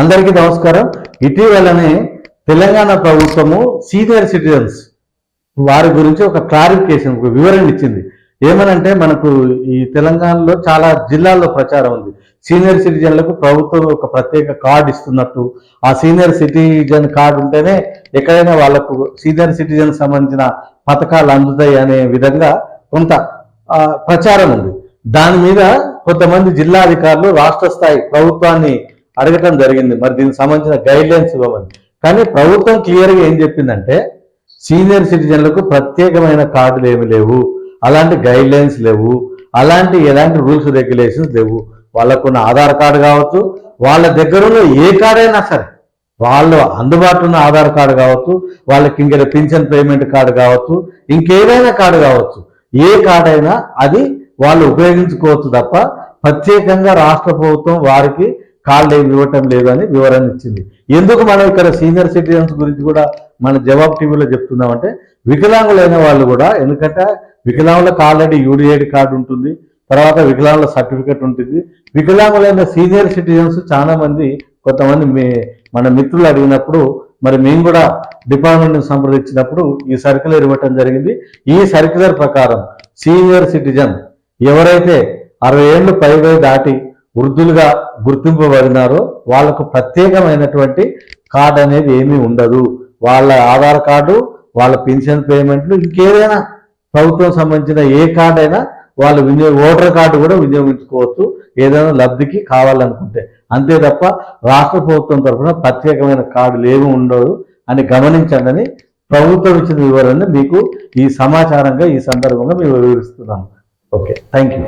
అందరికీ నమస్కారం. ఇటీవలనే తెలంగాణ ప్రభుత్వము సీనియర్ సిటిజన్స్ వారి గురించి ఒక క్లారిఫికేషన్ ఒక వివరణ ఇచ్చింది. ఏమనంటే మనకు ఈ తెలంగాణలో చాలా జిల్లాల్లో ప్రచారం ఉంది. సీనియర్ సిటిజన్లకు ప్రభుత్వం ఒక ప్రత్యేక కార్డు ఇస్తున్నట్టు ఆ సీనియర్ సిటిజన్ కార్డు ఉంటేనే ఎక్కడైనా వాళ్ళకు సీనియర్ సిటిజన్ సంబంధించిన పథకాలు అందుతాయి అనే విధంగా కొంత ప్రచారం ఉంది. దాని మీద కొంతమంది జిల్లా అధికారులు రాష్ట్ర స్థాయి ప్రభుత్వాన్ని అడగటం జరిగింది. మరి దీనికి సంబంధించిన గైడ్ లైన్స్ ఇవ్వమని. కానీ ప్రభుత్వం క్లియర్గా ఏం చెప్పిందంటే సీనియర్ సిటిజన్లకు ప్రత్యేకమైన కార్డులు ఏమి లేవు. అలాంటి గైడ్ లైన్స్ లేవు. అలాంటి ఎలాంటి రూల్స్ రెగ్యులేషన్స్ లేవు. వాళ్ళకున్న ఆధార్ కార్డు కావచ్చు వాళ్ళ దగ్గరలో ఏ కార్డైనా సరే వాళ్ళు అందుబాటులో ఉన్న ఆధార్ కార్డు కావచ్చు వాళ్ళకి ఇంకేదో పింఛన్ పేమెంట్ కార్డు కావచ్చు ఇంకేదైనా కార్డు కావచ్చు. ఏ కార్డు అయినా అది వాళ్ళు ఉపయోగించుకోవచ్చు తప్ప ప్రత్యేకంగా రాష్ట్ర ప్రభుత్వం వారికి కార్డు ఏమి ఇవ్వటం లేదు అని వివరణ ఇచ్చింది. ఎందుకు మనం ఇక్కడ సీనియర్ సిటిజన్స్ గురించి కూడా మన జవాబ్ టీవీలో చెప్తున్నామంటే వికలాంగులైన వాళ్ళు కూడా ఎందుకంటే వికలాంగులకు ఆల్రెడీ యూడిఐడి కార్డు ఉంటుంది తర్వాత వికలాంగుల సర్టిఫికెట్ ఉంటుంది. వికలాంగులైన సీనియర్ సిటిజన్స్ చాలా మంది కొంతమంది మీ మన మిత్రులు అడిగినప్పుడు మరి మేము కూడా డిపార్ట్మెంట్ సంప్రదించినప్పుడు ఈ సర్క్యులర్ ఇవ్వటం జరిగింది. ఈ సర్క్యులర్ ప్రకారం సీనియర్ సిటిజన్ ఎవరైతే అరవై ఏళ్ళు పైబై దాటి వృద్ధులుగా గుర్తింపబడినారో వాళ్ళకు ప్రత్యేకమైనటువంటి కార్డు అనేది ఏమీ ఉండదు. వాళ్ళ ఆధార్ కార్డు వాళ్ళ పెన్షన్ పేమెంట్లు ఇంకేదైనా ప్రభుత్వం సంబంధించిన ఏ కార్డు అయినా వాళ్ళు వినియోగ ఓటర్ కార్డు కూడా వినియోగించుకోవచ్చు. ఏదైనా లబ్ధికి కావాలనుకుంటే. అంతే తప్ప రాష్ట్ర ప్రభుత్వం తరఫున ప్రత్యేకమైన కార్డులు ఏమి ఉండవు అని గమనించండి ప్రభుత్వం ఇచ్చిన వివరాన్ని మీకు ఈ సమాచారంగా ఈ సందర్భంగా మేము వివరిస్తున్నాము. ఓకే. Thank you